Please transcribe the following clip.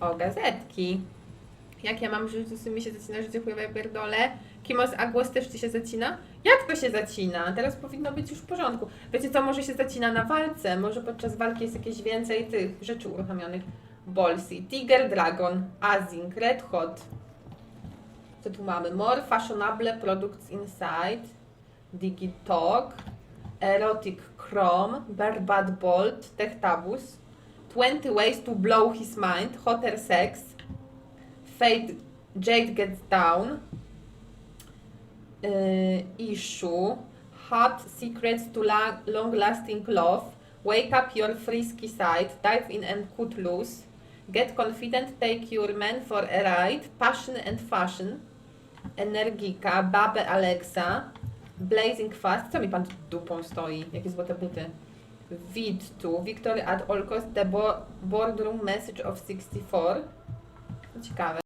O, gazetki. Jak ja mam żyć, to mi się zacina życie chujowe pierdole. Kimos Agłos też ci się zacina? Jak to się zacina? Teraz powinno być już w porządku. Wiecie co, może się zacina na walce, może podczas walki jest jakieś więcej tych rzeczy uruchomionych. Bolsi, Tiger Dragon, Azing, Red Hot. Co tu mamy? More fashionable products inside. Digitalk, Erotic Chrome, Bad Bolt, Techtabus, 20 Ways to Blow His Mind, Hotter Sex, Fate Jade Gets Down, yy, Issue, Hot Secrets to la- Long Lasting Love, Wake Up Your Frisky Side, Dive In and Cut Loose, Get Confident, Take Your Man for a Ride, Passion and Fashion, Energika, Babe Alexa, Blazing Fast, co mi pan dupą stoi? Jakie złote buty. Vid 2, Victory at all cost, The Bo- Boardroom Message of 64. To ciekawe.